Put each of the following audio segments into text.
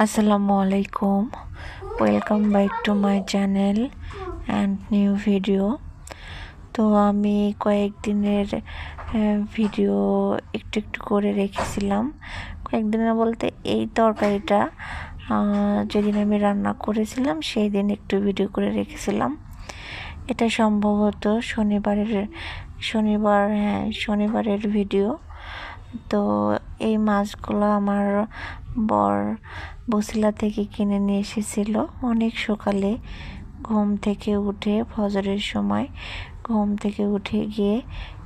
আসসালামু আলাইকুম। Welcome back to my channel and new video তো আমি কয়েকদিনের ভিডিও একটু একটু করে রেখেছিলাম। কয়েকদিনের বলতে এই তরকারিটা যেদিন আমি রান্না করেছিলাম সেই দিন একটু ভিডিও করে রেখেছিলাম। এটা সম্ভবত শনিবারের, শনিবার হ্যাঁ শনিবারের ভিডিও তো এই মাছগুলো আমার বর বসিলা থেকে কিনে নিয়ে এসেছিল। অনেক সকালে ঘুম থেকে উঠে, ফজরের সময় ঘুম থেকে উঠে গিয়ে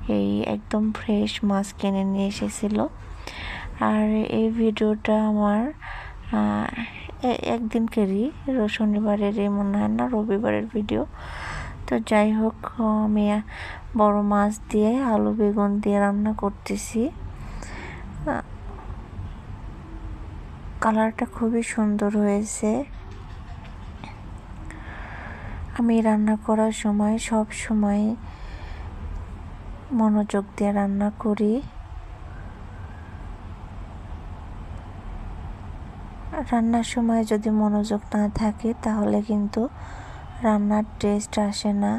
এই একদম ফ্রেশ মাছ কিনে নিয়ে এসেছিল। আর এই ভিডিওটা আমার একদিনকারই র- শনিবারের এই মনে হয় না, রবিবারের ভিডিও। তো যাই হোক, আমি বড় মাছ দিয়ে আলু, বেগুন দিয়ে রান্না করতেছি। কালারটা খুবই সুন্দর হয়েছে। আমি রান্না করার সময়, সব সময় মনোযোগ দিয়ে রান্না করি। রান্নার সময় যদি মনোযোগ না থাকে, তাহলে কিন্তু রান্নার টেস্ট আসে না।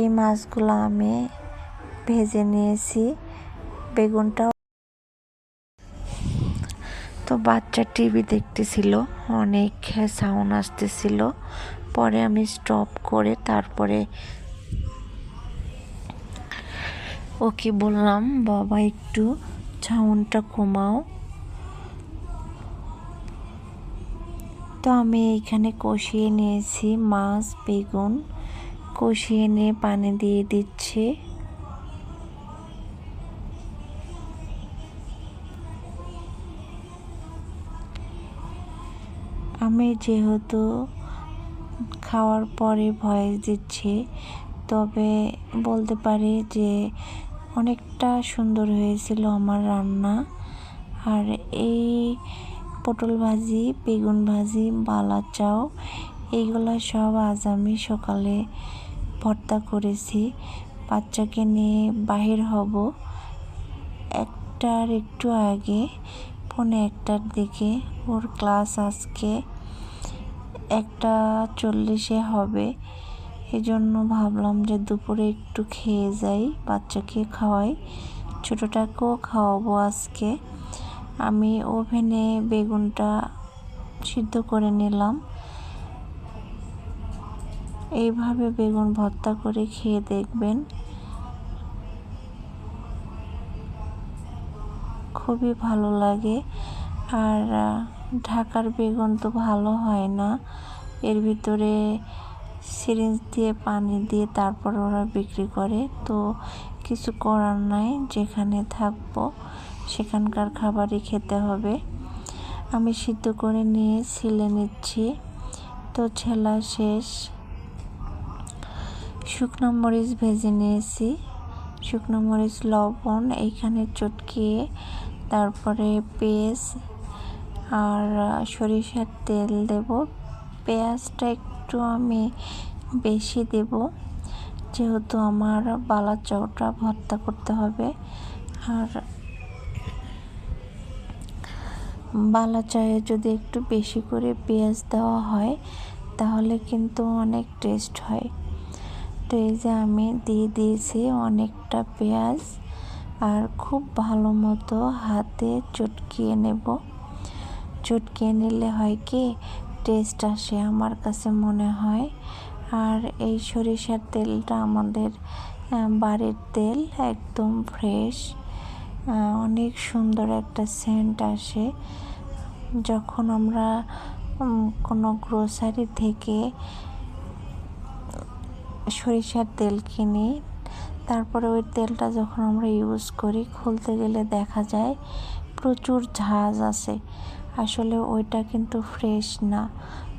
এই মাছগুলো আমি ভেজে নিয়েছি। বেগুনটা তো বাচ্চা টিভি দেখতেছিল, অনেক সাউন্ড আসতেছিল। পরে আমি স্টপ করে তারপরে ওকে বললাম, বাবা, একটু সাউন্ডটা কমাও। তো আমি এইখানে কষিয়ে নিয়েছি মাছ, বেগুন। কষিয়ে নিয়ে পানি দিয়ে দিচ্ছি। আমি যেহেতু খাওয়ার পরে ভয়েস দিচ্ছি, তবে বলতে পারি যে অনেকটা সুন্দর হয়েছিল আমার রান্না। আর এই পটল ভাজি, বেগুন ভাজি, বালা চাও, এইগুলো সব আজ আমি সকালে ভর্তা করেছি। বাচ্চাকে নিয়ে বাহির হব একটার একটু আগে, পৌনে একটার দিকে। ওর ক্লাস আজকে একটা চল্লিশে হবে। এজন্য ভাবলাম যে দুপুরে একটু খেয়ে যাই, বাচ্চাকে খাওয়াই। ছোটোটাকেও খাওয়াবো আজকে। আমি ওভেনে বেগুনটা সিদ্ধ করে নিলাম। এইভাবে বেগুন ভর্তা করে খেয়ে দেখবেন। খুবই ভালো লাগে। আর ঢাকার বেগুন তো ভালো হয় না। এর ভিতরে সিরিঞ্জ দিয়ে, পানি দিয়ে তারপর ওরা বিক্রি করে। তো কিছু করার নাই, যেখানে থাকব সেখানকার খাবারই খেতে হবে। আমি সিদ্ধ করে নিয়ে ছিলে নিচ্ছি। তো ছেলা শেষ। শুকনো মরিচ ভেজে নিয়েছি। শুকনো মরিচ, লবণ, এইখানে চটকিয়ে, তারপরে পেঁয়াজ আর সরিষার তেল দেব। পেঁয়াজটা একটু আমি বেশি দেব। যেহেতু আমার বালা চাউটা ভর্তা করতে হবে। আর বালা চায়ে যদি একটু বেশি করে পেঁয়াজ দেওয়া হয়, তাহলে কিন্তু অনেক টেস্ট হয়। তো এই যে আমি দিয়ে দিয়েছি অনেকটা পেঁয়াজ। আর খুব ভালো মতো হাতে চটকিয়ে নেব। চটকিয়ে নিলে হয় কি টেস্ট আসে আমার কাছে মনে হয়। আর এই সরিষার তেলটা আমাদের বাড়ির তেল একদম ফ্রেশ অনেক সুন্দর একটা সেন্ট আসে। যখন আমরা কোনো গ্রোসারি থেকে সরিষার তেল কিনি, তারপরে ওই তেলটা যখন আমরা ইউজ করি, খুলতে গেলে দেখা যায় প্রচুর ঝাঁজ আছে আসলে ওইটা কিন্তু ফ্রেশ না।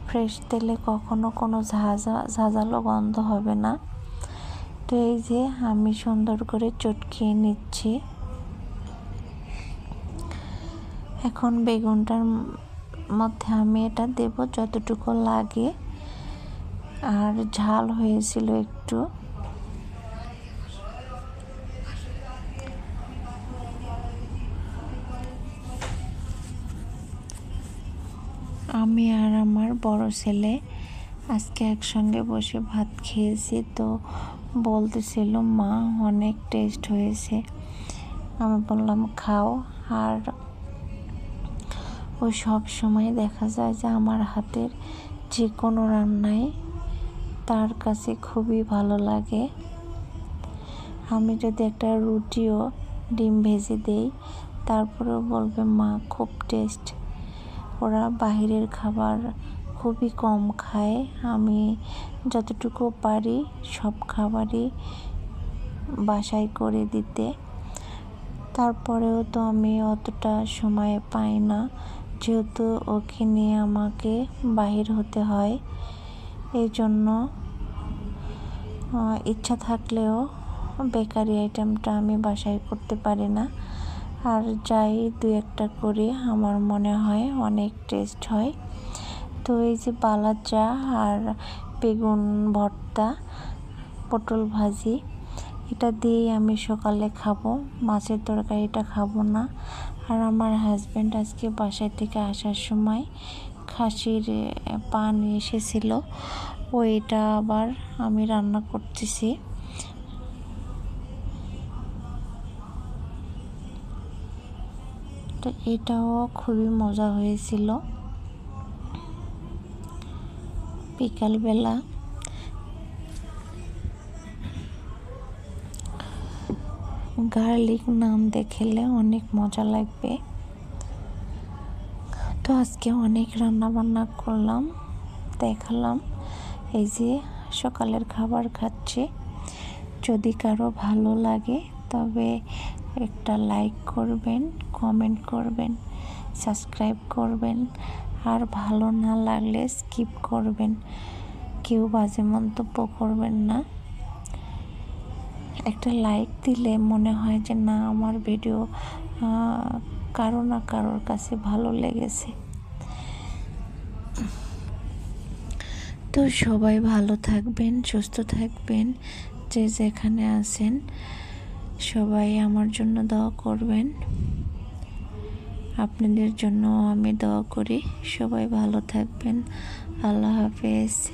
ফ্রেশ তেলে কখনো কোনো ঝাঁঝা, ঝাঁঝালো গন্ধ হবে না। তো এই যে আমি সুন্দর করে চটকিয়ে নিচ্ছি। এখন বেগুনটার মধ্যে আমি এটা দেব যতটুকু লাগে। আর ঝাল হয়েছিল একটু। আমি আর আমার বড় ছেলে আজকে একসঙ্গে বসে ভাত খেয়েছি। তো বলতেছিল, মা, অনেক টেস্ট হয়েছে। আমি বললাম, খাও। আর ও সব সময় দেখা যায় যে আমার হাতের যে কোনো রান্নাই তার কাছে খুবই ভালো লাগে। আমি যদি একটা রুটিও ডিম ভেজে দেই, তারপরেও বলবে, মা, খুব টেস্ট ওরা বাহিরের খাবার খুবই কম খায়। আমি যতটুকু পারি সব খাবারই বাসায় করে দিতে। তারপরেও তো আমি অতটা সময় পাই না। যেহেতু ওকে নিয়ে আমাকে বাহির হতে হয় এই জন্য ইচ্ছা থাকলেও বেকারি আইটেমটা আমি বাসায় করতে পারি না। আর যাই দু একটা করি, আমার মনে হয় অনেক টেস্ট হয়। তো এই যে বালাচা আর বেগুন ভর্তা, পটল ভাজি, এটা দিয়েই আমি সকালে খাব। মাছের তরকারিটা খাব না। আর আমার হাজব্যান্ড আজকে বাসায় থেকে আসার সময় খাসির পা নিয়ে এসেছিল। ওইটা আবার আমি রান্না করতেছি। তো এটাও খুবই মজা হয়েছিল। বিকালবেলা গার্লিক নাম দেখলে অনেক মজা লাগবে। তো আজকে অনেক রান্না বান্না করলাম, দেখালাম। এই যে সকালের খাবার খাচ্ছি। যদি কারও ভালো লাগে তবে একটা লাইক করবেন কমেন্ট করবেন সাবস্ক্রাইব করবেন, আর ভালো না লাগলে স্কিপ করবেন। কেউ বাজে মন্তব্য করবেন না। একটা লাইক দিলে মনে হয় যে, না, আমার ভিডিও কারও না কারোর কাছে ভালো লেগেছে। তো সবাই ভালো থাকবেন, সুস্থ থাকবেন, যে যেখানে আছেন। সবাই আমার জন্য দোয়া করবেন। আপনাদের জন্য আমি দোয়া করি। সবাই ভালো থাকবেন। আল্লাহ হাফেজ।